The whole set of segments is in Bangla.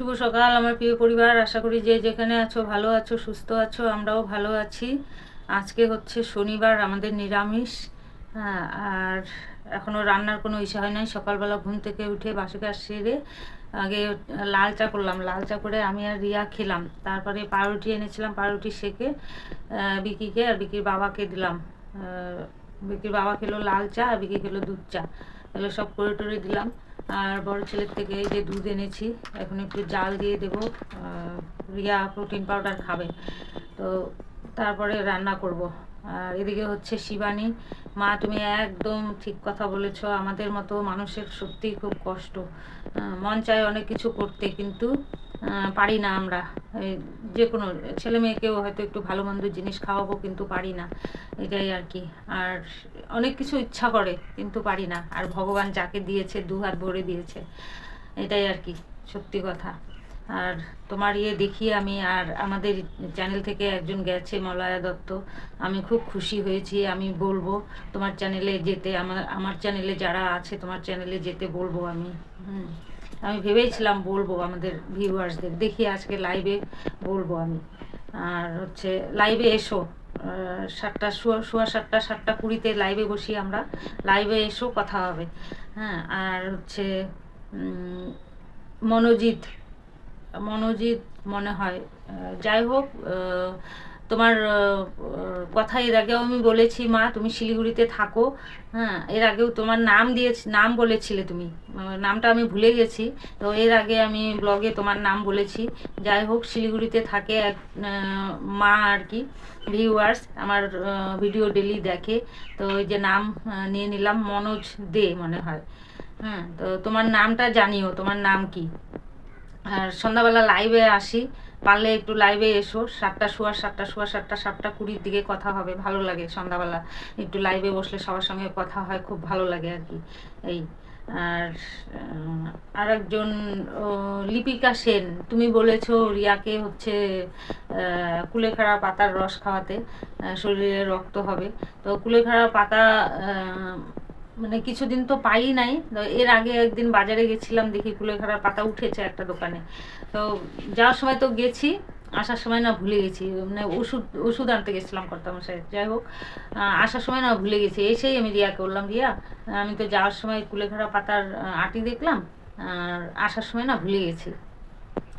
শুভ সকাল আমার প্রিয় পরিবার। আশা করি যে যেখানে আছো ভালো আছো সুস্থ আছো আমরাও ভালো আছি। আজকে হচ্ছে শনিবার আমাদের নিরামিষ। হ্যাঁ, আর এখনও রান্নার কোনো ইচ্ছা হয় নাই। সকালবেলা ঘুম থেকে উঠে বাসি সেরে আগে লাল চা করলাম। লাল চা করে আমি আর রিয়া খেলাম। তারপরে পাউরুটি এনেছিলাম পাউরুটি সেকে বিকিকে আর বিকির বাবাকে দিলাম। বিকির বাবা খেলো লাল চা আর বিকি খেলো দুধ চা। এগুলো সব করে টরে দিলাম। আর বড় ছেলের থেকে এই যে দুধ এনেছি, এখন একটু জাল দিয়ে দেব। রিয়া প্রোটিন পাউডার খাবে। তো তারপরে রান্না করব। আর এদিকে হচ্ছে শিবানী। মা, তুমি একদম ঠিক কথা বলেছ। আমাদের মতো মানুষের সত্যিই খুব কষ্ট। মন চায় অনেক কিছু করতে, কিন্তু পারি না আমরা। যে কোনো ছেলে মেয়েকেও হয়তো একটু ভালো মন্দ জিনিস খাওয়াবো, কিন্তু পারি না। এটাই আর কি। আর অনেক কিছু ইচ্ছা করে, কিন্তু পারি না। আর ভগবান যাকে দিয়েছে দু হাত ভরে দিয়েছে। এটাই আর কি সত্যি কথা। আর তোমার ইয়ে দেখি আমি আর আমাদের চ্যানেল থেকে একজন গেছে মলয়া দত্ত। আমি খুব খুশি হয়েছি, আমি বলব তোমার চ্যানেলে যেতে, আমার আমার চ্যানেলে যারা আছে তোমার চ্যানেলে যেতে বলব আমি। হুম, আমি ভেবেছিলাম বলব আমাদের ভিউয়ার্সদের দেখি আজকে লাইভে বলব আমি। আর হচ্ছে লাইভে এসো। সাতটা, সোয়া সাতটা সাতটা কুড়িতে লাইভে বসি আমরা। লাইভে এসো, কথা হবে। হ্যাঁ আর হচ্ছে মনোজিৎ মনোজিৎ মনে হয়। যাই হোক তোমার কথা এর আগেও আমি বলেছি, মা, তুমি শিলিগুড়িতে থাকো। হ্যাঁ এর আগেও তোমার নাম দিয়ে নাম বলেছিলে তুমি। নামটা আমি ভুলে গেছি। তো এর আগে আমি ব্লগে তোমার নাম বলেছি। যাই হোক, শিলিগুড়িতে থাকে এক মা আর কি ভিউয়ার্স আমার ভিডিও ডেলি দেখে। তো ওই যে নাম নিয়ে নিলাম, মনোজ দে মনে হয়। হ্যাঁ তো তোমার নামটা জানিও, তোমার নাম কি? আর সন্ধ্যাবেলা লাইভে আসি। পারলে একটু লাইভে এসো। সাতটা শোয়া সাতটা শোয়া, সাতটা সাতটা কুড়ির দিকে কথা হবে। ভালো লাগে সন্ধ্যাবেলা। একটু লাইভে বসলে সবার সঙ্গে কথা হয়, খুব ভালো লাগে আর কি। এই, আর আর একজন লিপিকা সেন। তুমি বলেছ রিয়াকে হচ্ছে কুলেখাড়া পাতার রস খাওয়াতে শরীরে রক্ত হবে। তো কুলেখাড়া পাতা মানে কিছুদিন তো পাই নাই। এর আগে একদিন বাজারে গেছিলাম, দেখি কুলেখাড়ার পাতা উঠেছে একটা দোকানে। তো যাওয়ার সময় তো গেছি, আসার সময় না ভুলে গেছি। মানে ওষুধ ওষুধ আনতে গেছিলাম কর্তামশাই, যাই হোক। আসার সময় না ভুলে গেছি। এসেই আমি রিয়াকে বললাম, রিয়া, আমি তো যাওয়ার সময় কুলেখাড়া পাতার আটি দেখলাম, আর আসার সময় না ভুলে গেছি।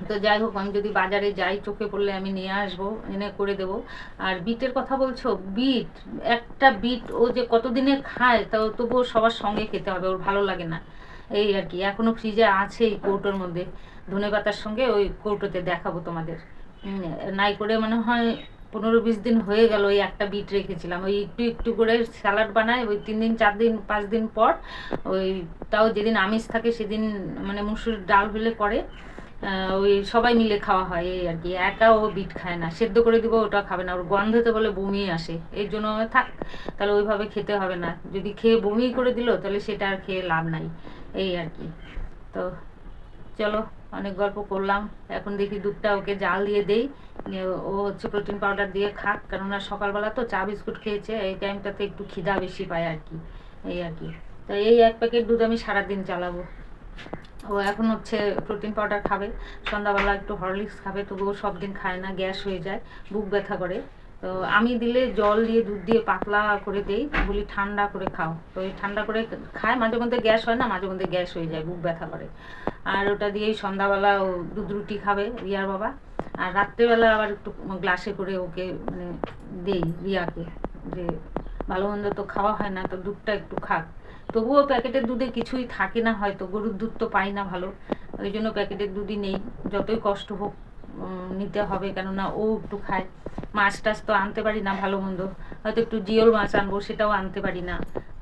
তো যাই হোক, আমি যদি বাজারে যাই, চোখে পড়লে আমি নিয়ে আসব, এনে করে দেবো। আর বিটের কথা বলছো? বিট, একটা বিট ও যে কতদিনে খায় তাও তবুও সবার সঙ্গে খেতে হবে, ওর ভালো লাগে না। এই আর কি, এখনও ফ্রিজে আছে এই কৌটোর মধ্যে। ধনে পাতার সঙ্গে ওই কৌটোতে দেখাবো তোমাদের। নাই করে মনে হয় পনেরো বিশ দিন হয়ে গেল ওই একটা বিট রেখেছিলাম। ওই একটু একটু করে স্যালাড বানাই ওই তিন দিন, চার দিন, পাঁচ দিন পর, ওই তাও যেদিন আমিষ থাকে, সেদিন মানে মুসুর ডাল হলে করে। ওই সবাই মিলে খাওয়া হয়, এই আর কি। একা ও বিট খায় না, সেদ্ধ করে দিব, ওটা খাবে না। ওর গন্ধতে বলে বমি আসে, এর জন্য থাক, তাহলে ওইভাবে খেতে হবে না। যদি খেয়ে বমি করে দিল, তাহলে সেটা আর খেয়ে লাভ নাই, এই আর কি। তো চলো, অনেক গল্প করলাম। এখন দেখি দুধটা ওকে জাল দিয়ে দেই ও হচ্ছে প্রোটিন পাউডার দিয়ে খাক কেননা সকালবেলা তো চা বিস্কুট খেয়েছে, এই টাইমটাতে একটু খিদা বেশি পায় আর কি, এই আর কি। তো এই এক প্যাকেট দুধ আমি সারাদিন চালাবো। ও এখন হচ্ছে প্রোটিন পাউডার খাবে, সন্ধ্যাবেলা একটু হরলিক্স খাবে, তবুও সব দিন খায় না, গ্যাস হয়ে যায়, বুক ব্যথা করে। তো আমি দিলে জল দিয়ে, দুধ দিয়ে পাতলা করে দেই, বলি ঠান্ডা করে খাও। তো এই ঠান্ডা করে খায়, মাঝে মধ্যে গ্যাস হয় না, মাঝে মধ্যে গ্যাস হয়ে যায়, বুক ব্যথা করে। আর ওটা দিয়েই সন্ধ্যাবেলা ও দুধ রুটি খাবে, রিয়ার বাবা। আর রাত্রেবেলা আবার একটু গ্লাসে করে ওকে মানে দেই, রিয়াকে, যে ভালো মন্দ তো খাওয়া হয় না, তো দুধটা একটু খাক। তবুও প্যাকেটের দুধে কিছুই থাকে না, হয়তো গরুর দুধ তো পাই না ভালো। ওই জন্য প্যাকেটের দুধই নেই, যতই কষ্ট হোক নিতে হবে, কেননা ও একটু খায়। মাছ টাছ তো আনতে পারি না ভালো মন্দ। হয়তো একটু জিওল মাছ আনব, সেটাও আনতে পারি না।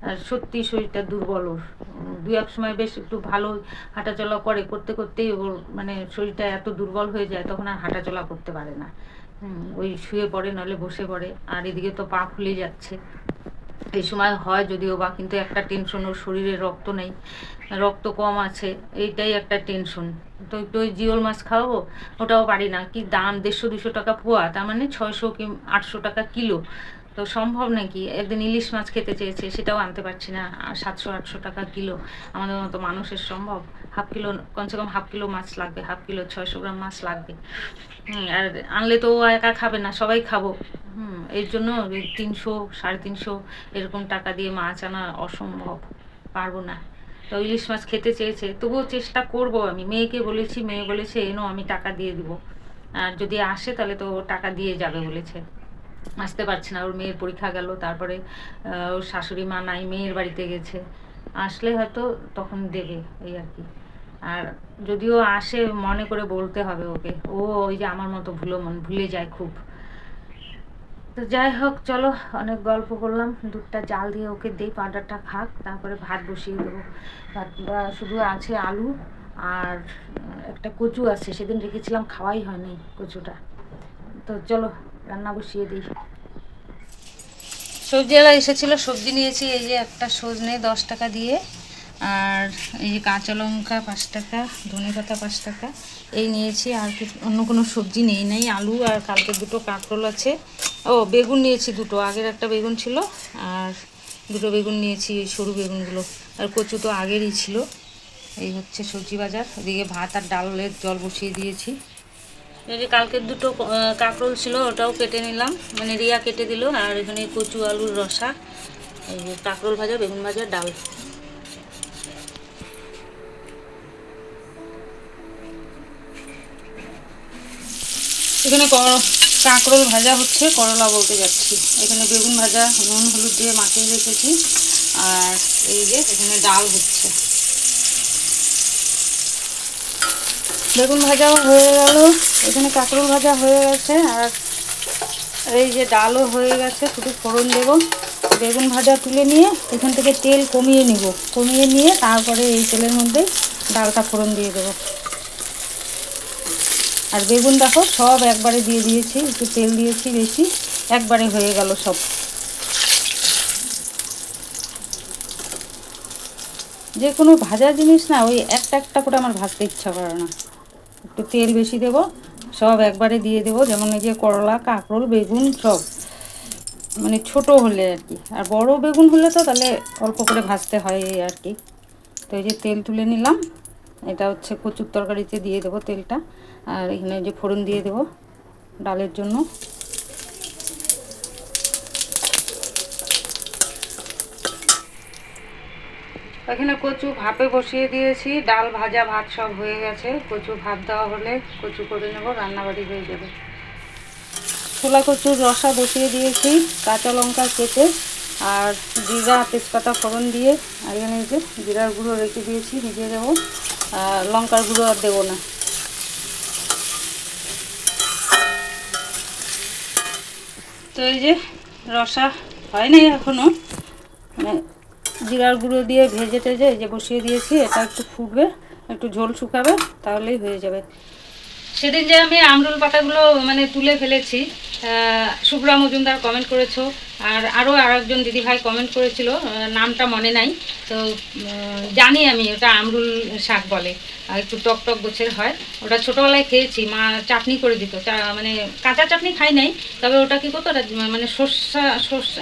আর সত্যি শরীরটা দুর্বল ওর। দু এক সময় বেশ একটু ভালো হাঁটাচলা করে, করতে করতেই ওর মানে শরীরটা এত দুর্বল হয়ে যায়, তখন আর হাঁটাচলা করতে পারে না। ওই শুয়ে পড়ে নলে বসে পড়ে। আর এদিকে তো পা ফুলে যাচ্ছে। এই সময় হয় যদিও বা, কিন্তু একটা টেনশন ওর শরীরে রক্ত নেই, রক্ত কম আছে, এইটাই একটা টেনশন তো একটু ওই জিওল মাছ খাওয়াবো? ওটাও পারি না, কি দাম দেড়শো, দুশো টাকা পোয়া, তার মানে ছয়শো কি আটশো টাকা কিলো। তো সম্ভব নাকি? একদিন ইলিশ মাছ খেতে চেয়েছে, সেটাও আনতে পারছি না সাতশো, আটশো টাকা কিলো। আমাদের মতো মানুষের সম্ভব? হাফ কিলো, কমসে কম হাফ কিলো মাছ লাগবে, হাফ কিলো ছয়শো গ্রাম মাছ লাগবে। আর আনলে তো ও একা খাবে না, সবাই খাব। হুম, এর জন্য তিনশো, সাড়ে তিনশো এরকম টাকা দিয়ে মাছ আনা অসম্ভব, পারব না। তো ইলিশ মাছ খেতে চেয়েছে, তবুও চেষ্টা করব আমি। মেয়েকে বলেছি, মেয়ে বলেছে, এনো, আমি টাকা দিয়ে দিব। আর যদি আসে, তাহলে তো টাকা দিয়ে যাবে বলেছে। আসতে পারছে না, ওর মেয়ের পরীক্ষা গেল, তারপরে ওর শাশুড়ি মা নাই, মেয়ের বাড়িতে গেছে। আসলে হয়তো তখন দেবে, এই আর কি। আর যদিও আসে, মনে করে বলতে হবে ওকে। ও ওই যে আমার মতো ভুলো মন, ভুলে যায় খুব। তো যাই হোক, চলো অনেক গল্প করলাম। দুধটা জাল দিয়ে ওকে দেই, পাউডারটা খাক, তারপরে ভাত বসিয়ে দেবো। ভাত শুধু আছে আলু আর একটা কচু আছে, সেদিন রেখেছিলাম, খাওয়াই হয়নি কচুটা। তো চলো, রান্না বসিয়ে দিই। সবজিওয়ালা এসেছিল, সবজি নিয়েছি, এই যে একটা সজনে দশ টাকা দিয়ে, আর এই যে কাঁচা লঙ্কা পাঁচ টাকা, ধনে পাতা পাঁচ টাকা, এই নিয়েছি। আর অন্য কোনো সবজি নেই, নাই আলু, আর কালকে দুটো কাঁকরোল আছে। ও, বেগুন নিয়েছি দুটো। আগের একটা বেগুন ছিল, আর দুটো বেগুন নিয়েছি সরু বেগুনগুলো। আর কচু তো আগেরই ছিল। এই হচ্ছে সবজি বাজার। ওদিকে ভাত আর ডালের জল বসিয়ে দিয়েছি। যে কালকের দুটো কাঁকরোল ছিল, ওটাও কেটে নিলাম। মানে রিয়া কেটে দিল, আর এখানে কচু, আলুর রসা, এই কাঁকরোল ভাজা, বেগুন ভাজা, ডাল। এখানে কাঁকরোল ভাজা হচ্ছে, করলা বলতে যাচ্ছি। এখানে বেগুন ভাজা, নুন, হলুদ দিয়ে মাখিয়ে রেখেছি। আর এই যে এখানে ডাল হচ্ছে। বেগুন ভাজাও হয়ে গেল। এখানে কাঁকরোল ভাজা হয়ে গেছে। আর এই যে ডালও হয়ে গেছে, শুধু ফোড়ন দেবো। বেগুন ভাজা তুলে নিয়ে এখান থেকে তেল কমিয়ে নিব। কমিয়ে নিয়ে তারপরে এই তেলের মধ্যে ডালটা ফোড়ন দিয়ে দেবো। আর বেগুন দেখো, সব একবারে দিয়ে দিয়েছি, একটু তেল দিয়েছি বেশি, একবারে হয়ে গেল সব। যে কোনো ভাজা জিনিস না, ওই একটা একটা করে আমার ভাজতে ইচ্ছা করে না। একটু তেল বেশি দেব, সব একবারে দিয়ে দেবো, যেমন এই যে করলা, কাঁকরোল, বেগুন, সব। মানে ছোট হলে আর কি, আর বড় বেগুন হলে তো তাহলে অল্প করে ভাজতে হয় এই আর কি। তো এই যে তেল তুলে নিলাম, এটা হচ্ছে কচুর তরকারিতে দিয়ে দেবো তেলটা। আর এখানে যে ফোড়ন দিয়ে দেবো ডালের জন্য। এখানে কচু ভাপে বসিয়ে দিয়েছি, ডাল ভাজা ভাত সব হয়ে গেছে। কচু ভাত দেওয়া হলে কচু করে নেব, রান্নাবাড়ি হয়ে যাবে। ছোলা কচুর রসা বসিয়ে দিয়েছি, কাঁচা লঙ্কা কেটে আর জিরা, তেজপাতা, ফোড়ন দিয়ে। আর এখানে যে জিরার গুঁড়ো রেখে দিয়েছি, ভিজিয়ে দেবো। লঙ্কার গুঁড়ো আর দেবো না। তো এই যে রসা হয় নাই এখনও মানে জিরার গুঁড়ো দিয়ে ভেজে টেজে এই যে বসিয়ে দিয়েছি, এটা একটু ফুটবে, একটু ঝোল শুকাবে, তাহলেই হয়ে যাবে। সেদিন যে আমি আমরুল পাতাগুলো মানে তুলে ফেলেছি শুভ্রা মজুমদার কমেন্ট করেছ, আর আরও আর একজন দিদিভাই কমেন্ট করেছিল নামটা মনে নাই, তো জানি আমি ওটা আমরুল শাক বলে, আর একটু টক টক গোছের হয়। ওটা ছোটোবেলায় খেয়েছি, মা চাটনি করে দিত মানে কাঁচা চাটনি খাই নাই, তবে ওটা কী করতো, ওটা মানে সর্ষে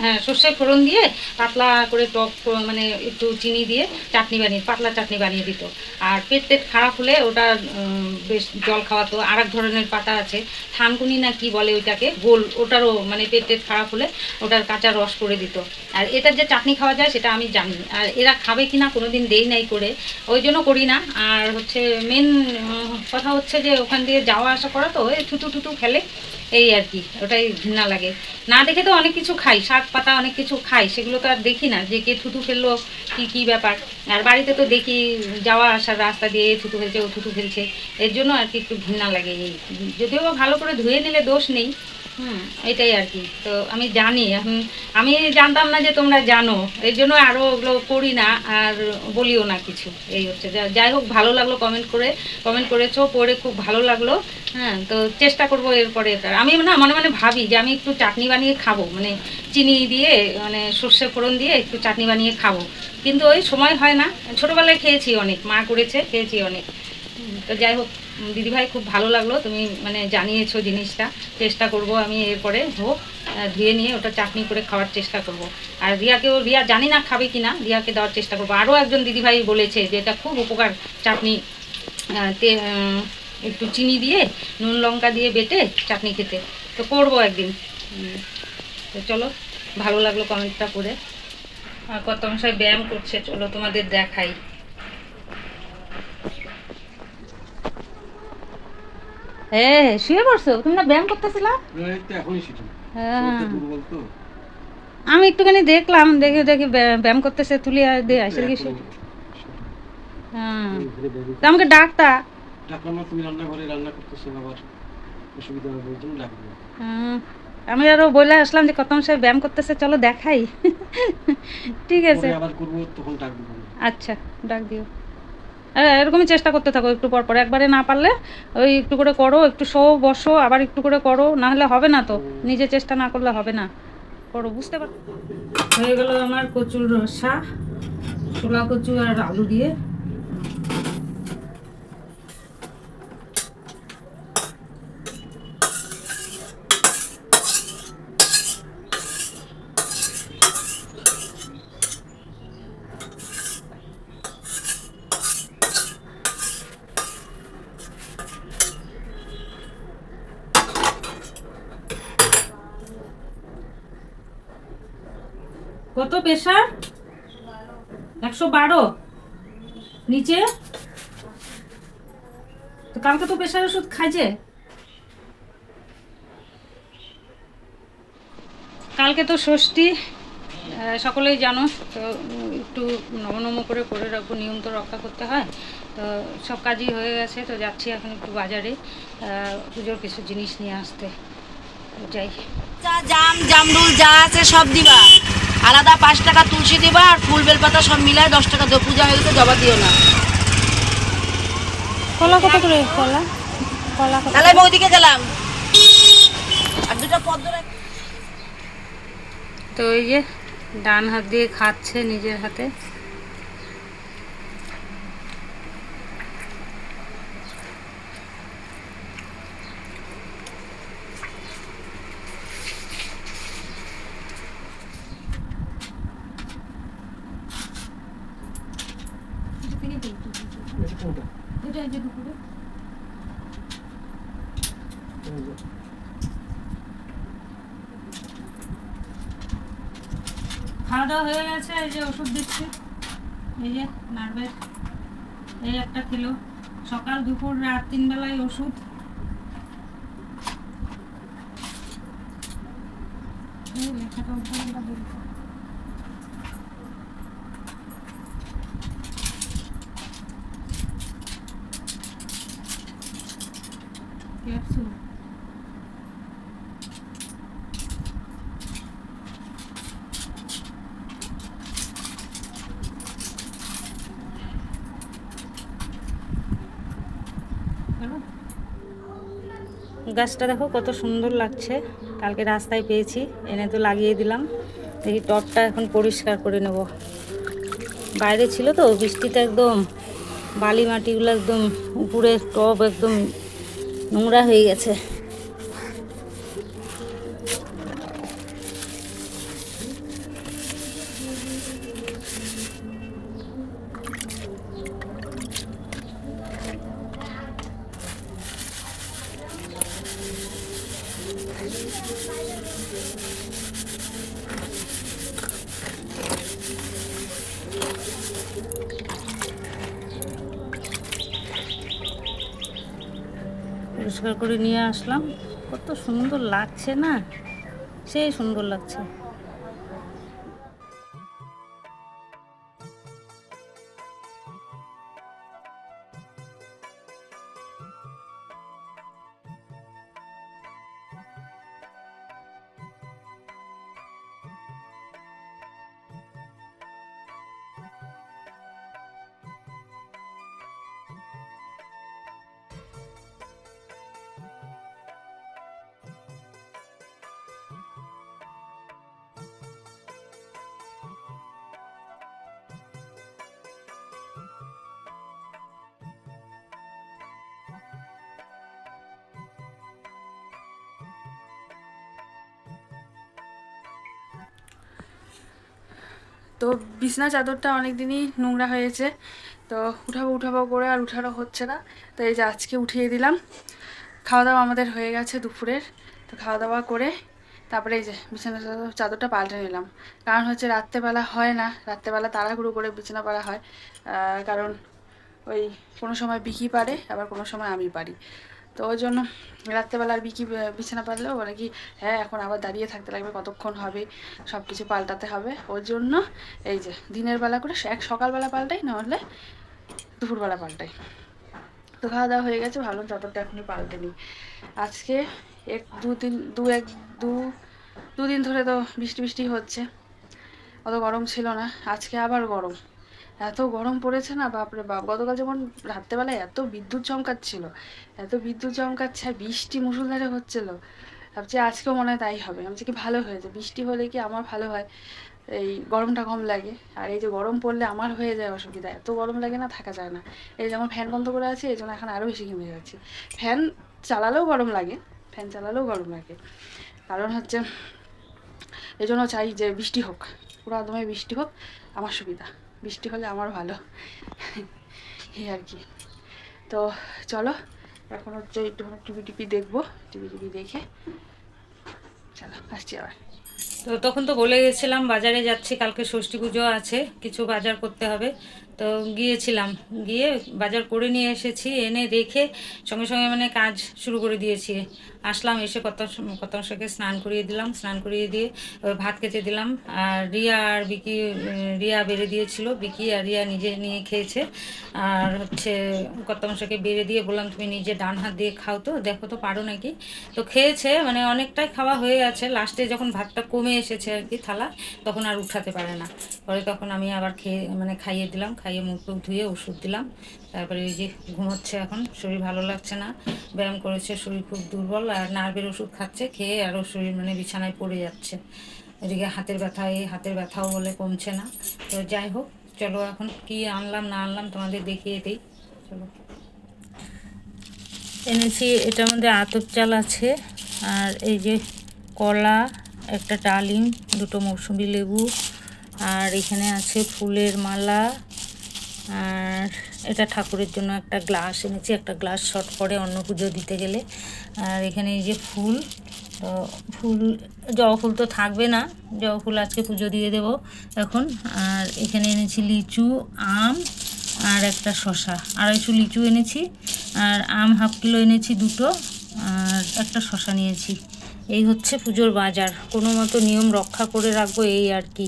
হ্যাঁ সর্ষে ফোড়ন দিয়ে পাতলা করে টক মানে একটু চিনি দিয়ে চাটনি বানিয়ে, পাতলা চাটনি বানিয়ে দিত। আর পেট টেট খারাপ হলে ওটা বেশ জল খাওয়াতো আর এক ধরনের পাতা আছে। থানকুনি না কি বলে ওইটাকে? গোল, ওটারও মানে পেট টেট খারাপ হলে ওটার কাঁচা রস করে দিত। আর এটার যে চাটনি খাওয়া যায় সেটা আমি জানি আর এরা খাবে কি না কোনো দিন দেই নাই করে। ওই জন্য করি না। আর হচ্ছে মেন কথা হচ্ছে যে ওখান দিয়ে যাওয়া আসা করা তো, ওই থুতু টুতু ফেলে এই আর কি, ওটাই ঘৃণা লাগে। না দেখে তো অনেক কিছু খাই, শাক পাতা অনেক কিছু খাই, সেগুলো তো আর দেখি না, যে কে থুতু ফেলল, কি কি ব্যাপার। আর বাড়িতে তো দেখি, যাওয়া আসার রাস্তা দিয়ে থুতু ফেলছে, ও থুতু ফেলছে। এর জন্য আর কি একটু ঘৃণা লাগে এই। যদিও ভালো করে ধুয়ে নিলে দোষ নেই হুম, এটাই আর কি। তো আমি জানি আমি জানতাম না যে তোমরা জানো। এই জন্য আরও ওগুলো করি না, আর বলিও না কিছু। এই হচ্ছে যাই হোক, ভালো লাগল কমেন্ট করে কমেন্ট করেছ, পড়ে খুব ভালো লাগল। হ্যাঁ তো চেষ্টা করব এরপরে আমি না, মনে মনে ভাবি যে আমি একটু চাটনি বানিয়ে খাব মানে চিনি দিয়ে মানে সর্ষে ফোড়ন দিয়ে একটু চাটনি বানিয়ে খাব। কিন্তু ওই সময় হয় না। ছোটোবেলায় খেয়েছি অনেক, মা করেছে, খেয়েছি অনেক। তো যাই হোক দিদিভাই, খুব ভালো লাগল। তুমি মানে জানিয়েছো জিনিসটা। চেষ্টা করব আমি এরপরে, হোক ধুয়ে নিয়ে ওটা চাটনি করে খাওয়ার চেষ্টা করব। আর রিয়াকেও, রিয়া জানি না খাবে কি না রিয়াকে দেওয়ার চেষ্টা করব। আরও একজন দিদিভাই বলেছে যে এটা খুব উপকার, চাটনি তে একটু চিনি দিয়ে, নুন লঙ্কা দিয়ে বেটে চাটনি খেতে। তো করব একদিন। তো চলো, ভালো লাগল কমেন্টটা করে। আর কত মশাই ব্যায়াম করছে, চলো তোমাদের দেখাই। হ্যাঁ শুয়ে পড়ছো? তুমি না ব্যায়াম করতেছিলা? হ্যাঁ। আমি একটুখানি দেখলাম দেখে দেখি ব্যায়াম করতেছে তুলি দে আসে দেখি হ্যাঁ। আমাকে ডাকতা। তুমি রান্না করতেছো আবার অসুবিধা হবে ওই জন্য হুম, আমি আরও বলে আসলাম যে কত সাহেব ব্যায়াম করতেছে চলো দেখাই। ঠিক আছে। আবার করব তখন ডাকবো। আচ্ছা ডাক দিও। হ্যাঁ এরকমই চেষ্টা করতে থাকো একটু পর পর। একবারে না পারলে ওই একটু করে করো, একটু শো বসো, আবার একটু করে করো না হলে হবে না তো। নিজে চেষ্টা না করলে হবে না। করো, বুঝতে পারো হয়ে গেল আমার কচুর রসা, ছোলা কচু আর আলু দিয়ে। কত প্রেশার একশো বারো। নিচে? তো কালকে তো প্রেশার ওষুধ খাইছে। কালকে তো ষষ্ঠী সকলেই জানো, তো একটু নমনম করে করে রাখব, নিয়ম তো রক্ষা করতে হয়। তো সব কাজই হয়ে গেছে, তো যাচ্ছি এখন একটু বাজারে পুজোর কিছু জিনিস নিয়ে আসতে। যাই। চা জাম, জামরুল যা আছে সব দিবা। আলাদা পাঁচ টাকা তুলসী দিবা আর ফুল বেলপাতা সব মিলায় দশ টাকা দিয়ে পূজা হয়ে গেছে জবা দিও না। কলা কত করে কলা? কলা কত তাহলে আমি ওইদিকে গেলাম। আর দুটো পদ্ম তো এই যে ডান হাত দিয়ে খাচ্ছে নিজের হাতে খাওয়া দাওয়া হয়ে গেছে, এই যে ওষুধ দিচ্ছি। এই যে নার্ভের, এই একটা খেলো সকাল, দুপুর, রাত তিন বেলায় ওষুধ। লেখাটা। ক্যাপসুল। গাছটা দেখো, কত সুন্দর লাগছে। কালকে রাস্তায় পেয়েছি, এনে তো লাগিয়ে দিলাম। দেখি টপটা এখন পরিষ্কার করে নেব। বাইরে ছিল তো, বৃষ্টিতে একদম বালি মাটিগুলো একদম উপরে টপ একদম নোংরা হয়ে গেছে। পরিষ্কার করে নিয়ে আসলাম। কত সুন্দর লাগছে না? সেই সুন্দর লাগছে। তো বিছনা চাদরটা অনেক দিনই নোংরা হয়েছে, তো উঠাবো উঠাবো করে আর উঠানো হচ্ছে না। তো এই যে আজকে উঠিয়ে দিলাম। খাওয়া দাওয়া আমাদের হয়ে গেছে দুপুরের। তো খাওয়া দাওয়া করে তারপরে এই যে বিছানা চাদর চাদরটা পাল্টে নিলাম। কারণ হচ্ছে রাত্রেবেলা হয় না, রাত্রেবেলা তাড়াহুড়ো করে বিছানা পাড়া হয়। কারণ ওই কোনো সময় বিকি পারে, আবার কোনো সময় আমি পারি। তো ওই জন্য রাত্রেবেলা আর বিকি বিছানা পারলেও বলে কি হ্যাঁ এখন আবার দাঁড়িয়ে থাকতে লাগবে, কতক্ষণ হবে? সব কিছু পাল্টাতে হবে। ওর জন্য এই যে দিনের বেলা করে এক সকালবেলা পাল্টাই নাহলে দুপুরবেলা পাল্টাই। তো খাওয়া দাওয়া হয়ে গেছে, ভাবলাম চাদরটা এখনই পাল্টে নিই। আজকে এক দু দিন দু এক দু দুদিন ধরে তো বৃষ্টি বৃষ্টি হচ্ছে। অত গরম ছিল না, আজকে আবার গরম। এত গরম পড়েছে না, বাপরে বাপ। গতকাল যেমন রাত্রেবেলায় এত বিদ্যুৎ চমকাচ্ছিল, এত বিদ্যুৎ চমকাচ্ছে আর বৃষ্টি মুসুলধারে হচ্ছিল। ভাবছি আজকেও মনে হয় তাই হবে। আমি কি ভালো হয়েছে। বৃষ্টি হলে কি আমার ভালো হয়? এই গরমটা কম লাগে। আর এই যে গরম পড়লে আমার হয়ে যায় অসুবিধা। এত গরম লাগে না, থাকা যায় না। এই যেমন ফ্যান বন্ধ করে আছে, এই জন্য এখন আরও বেশি ঘেমে যাচ্ছি। ফ্যান চালালেও গরম লাগে, ফ্যান চালালেও গরম লাগে। কারণ হচ্ছে, এই জন্য চাই যে বৃষ্টি হোক। পুরো একদমই বৃষ্টি হোক, আমার সুবিধা। বৃষ্টি হলে আমার ভালো। এই আর কি। তো চলো, এখন হচ্ছে একটু টিভি টিভি দেখব টিভি টিভি দেখে চলো, আসছি আবার। তো তখন তো বলে গেছিলাম, বাজারে যাচ্ছি, কালকে ষষ্ঠী পুজো আছে, কিছু বাজার করতে হবে। তো গিয়েছিলাম। গিয়ে বাজার করে নিয়ে এসেছি, এনে রেখে সঙ্গে সঙ্গে মানে কাজ শুরু করে দিয়েছি। আসলাম, এসে কত কত অংশকে স্নান করিয়ে দিলাম। স্নান করিয়ে দিয়ে ভাত খেতে দিলাম। আর রিয়া আর বিকি, রিয়া বেড়ে দিয়েছিল। বিকি আর রিয়া নিজে নিয়ে খেয়েছে। আর হচ্ছে কত অংশকে বেড়ে দিয়ে বললাম, তুমি নিজে ডান হাত দিয়ে খাও তো, দেখো তো পারো নাকি? তো খেয়েছে মানে অনেকটাই খাওয়া হয়ে আছে। লাস্টে যখন ভাতটা কমে এসেছে আর কি থালা, তখন আর উঠাতে পারে না। পরে তখন আমি আবার খেয়ে মানে খাইয়ে দিলাম খাইয়ে মুখ টুক ধুয়ে ওষুধ দিলাম। তারপরে এই যে ঘুমোচ্ছে এখন, শরীর ভালো লাগছে না। ব্যায়াম করেছে, শরীর খুব দুর্বল আর নার্ভের ওষুধ খাচ্ছে, খেয়ে আরও শরীর মানে বিছানায় পড়ে যাচ্ছে। এদিকে হাতের ব্যথা, এই হাতের ব্যথাও বলে কমছে না। তো যাই হোক, চলো এখন কি আনলাম, না আনলাম তোমাদের দেখিয়ে দিই। চলো। এনেছি, এটার মধ্যে আতপ চাল আছে আর এই যে কলা, একটা ডালিম, দুটো মৌসুমি লেবু আর এখানে আছে ফুলের মালা। আর এটা ঠাকুরের জন্য একটা গ্লাস এনেছি, একটা গ্লাস শর্ট পরে অন্য পুজো দিতে গেলে। আর এখানে এই যে ফুল, তো ফুল, জবা ফুল তো থাকবে না, জবা ফুল আজকে পুজো দিয়ে দেব এখন। আর এখানে এনেছি লিচু, আম আর একটা শশা আড়াইশো লিচু এনেছি। আর আম হাফ কিলো এনেছি দুটো, আর একটা শশা নিয়েছি। এই হচ্ছে পুজোর বাজার, কোনো মতো নিয়ম রক্ষা করে রাখব এই আর কি।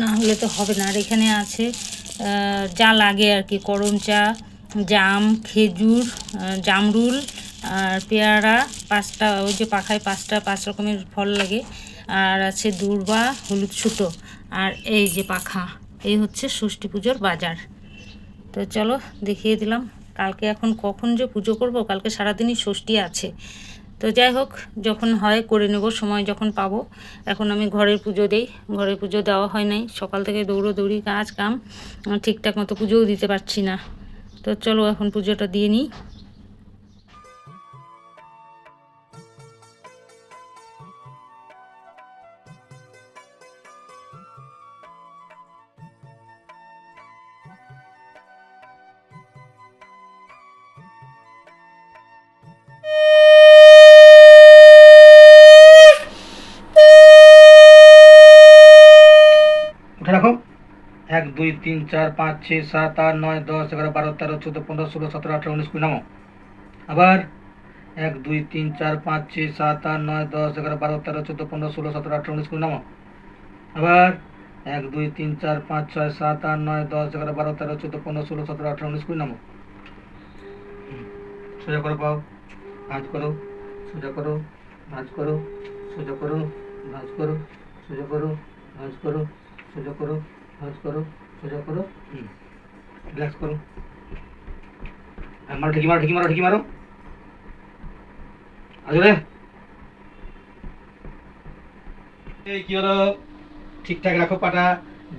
না হলে তো হবে না। আর এখানে আছে যা লাগে আর কি, করম চা, জাম, খেজুর জামরুল আর পেয়ারা, পাঁচটা, ওই যে পাখায় পাঁচটা, পাঁচ রকমের ফল লাগে। আর আছে দূর্বা, হলুদ সুতো আর এই যে পাখা, এই হচ্ছে ষষ্ঠী পুজোর বাজার। তো চলো দেখিয়ে দিলাম, কালকে এখন কখন যে পুজো করব, কালকে সারাদিনই ষষ্ঠী আছে। তো যাই হোক, যখন হয় করে নেব, সময় যখন পাবো। এখন আমি ঘরের পুজো দেই। ঘরের পুজো দেওয়া হয় নাই। সকাল থেকে দৌড়োদৌড়ি, কাজ কাম, ঠিকঠাক মতো পুজোও দিতে পারছি না। তো চলো এখন পুজোটা দিয়ে নিই। দুই তিন চার পাঁচ ছয় সাত আট নয় দশ এগারো বারো তেরো চোদ্দ পনেরো ষোলো সতেরো আঠারো উনিশ কুড়ি নামো। আবার এক, দুই, তিন, চার, পাঁচ, ছয়, সাত আট নয়, দশ, এগারো, বারো, তেরো, চোদ্দ, পনেরো, ষোলো, সতেরো, আঠারো, উনিশ কুড়ি নামো। আবার এক, দুই, তিন, চার, পাঁচ, ছয়, সাত আট নয়, দশ, এগারো, বারো, তেরো, চোদ্দ, পনেরো, ষোলো, সতেরো, আঠারো, উনিশ কুড়ি নামো। সোজা করো পাও ভাঁজ করো, সোজা করো, ভাঁজ করো, সোজা করো, ভাঁজ করো, সোজা করো, ভাঁজ করো, সোজা করো, ভাঁজ করো। সোজা করো। রিল্যাক্স করো। মারো ঢেকি মারো ঢেকি মারো ঢেকি মারো। আসলে এই কি হলো? ঠিকঠাক রাখো পাটা।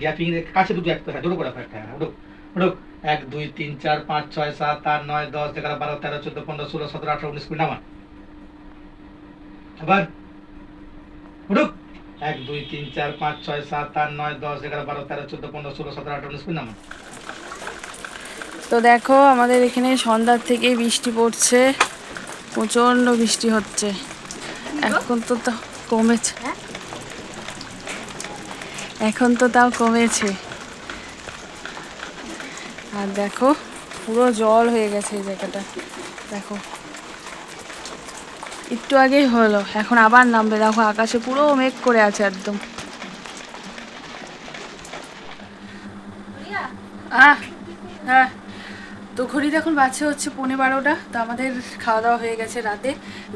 গ্যাপিং কাছে দুটো একটা হ্যাঁ দুটো করে একটা হ্যাঁ উঠুক উঠুক এক দুই তিন চার পাঁচ ছয় সাত আট নয় দশ এগারো বারো তেরো চোদ্দ পনেরো ষোলো সতেরো আঠারো উনিশ কুড়ি নামা আবার। এক, দুই, তিন, চার, পাঁচ, ছয়, সাত, আট, নয়, দশ, এগারো, বারো, তেরো, চোদ্দ, পনেরো, ষোলো, সতেরো, আঠারো, উনিশ, কুড়ি তো দেখো, আমাদের এখানে সন্ধ্যার থেকে বৃষ্টি পড়ছে। প্রচণ্ড বৃষ্টি হচ্ছে। এখন তো তা কমেছে। এখন তো তাও কমেছে। আর দেখো, পুরো জল হয়ে গেছে এই জায়গাটা। দেখো। একটু আগেই হলো। এখন আবার নামবে। দেখো, আকাশে পুরো মেঘ করে আছে একদম। হ্যাঁ। তো ঘড়িতে এখন বাজছে হচ্ছে পৌনে বারোটা। তো আমাদের খাওয়া দাওয়া হয়ে গেছে রাতে।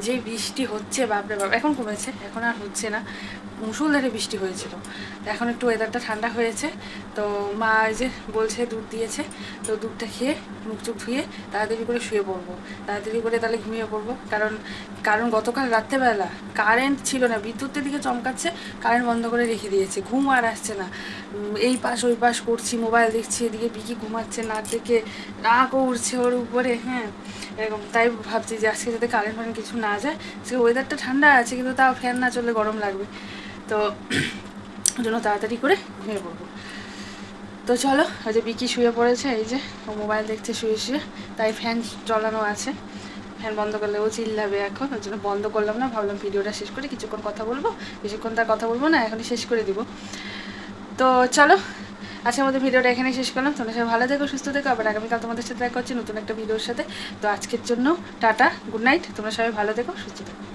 যে বৃষ্টি হচ্ছে, বাপরে বাপ। এখন কমেছে, এখন আর হচ্ছে না। মুসুলধারে বৃষ্টি হয়েছিল। তো এখন একটু ওয়েদারটা ঠান্ডা হয়েছে। তো মা যে বলছে, দুধ দিয়েছে। তো দুধটা খেয়ে মুখ চুখ ধুয়ে তাড়াতাড়ি করে শুয়ে পড়ব। তাড়াতাড়ি করে তাহলে ঘুমিয়ে পড়ব। কারণ কারণ গতকাল রাত্রেবেলা কারেন্ট ছিল না। বিদ্যুতের দিকে চমকাচ্ছে কারেন্ট বন্ধ করে রেখে দিয়েছে। ঘুম আর আসছে না। এই পাশ ওই পাশ করছি মোবাইল দেখছি, এদিকে বিকি ঘুমাচ্ছে, না দেখে রাগ উঠছে ওর উপরে হ্যাঁ। এরকম, তাই ভাবছি যে আজকে যাতে কারেন্ট ফারেন্ট কিছু না যায়। আজকে ওয়েদারটা ঠান্ডা আছে, কিন্তু তাও ফ্যান না চললে গরম লাগবে। তো জন্য তাড়াতাড়ি করে ঘুমিয়ে পড়ব। তো চলো, ওই যে বিকি শুয়ে পড়েছে, এই যে ও মোবাইল দেখছে, শুয়ে শুয়ে। তাই ফ্যান চলানো আছে। ফ্যান বন্ধ করলে ও চিল্লাবে এখন, ওই জন্য বন্ধ করলাম না, ভাবলাম ভিডিওটা শেষ করে কিছুক্ষণ কথা বলব। কিছুক্ষণ তার কথা বলব না, এখনই শেষ করে দিব। তো চলো আজকে আমাদের ভিডিওটা এখানে শেষ করলাম। তোমরা সবাই ভালো থেকো, সুস্থ থেকো। আবার আগামীকাল তোমাদের সাথে দেখা হচ্ছে নতুন একটা ভিডিওর সাথে। তো আজকের জন্য টাটা, গুড নাইট। তোমরা সবাই ভালো থেকো, সুস্থ থেকো।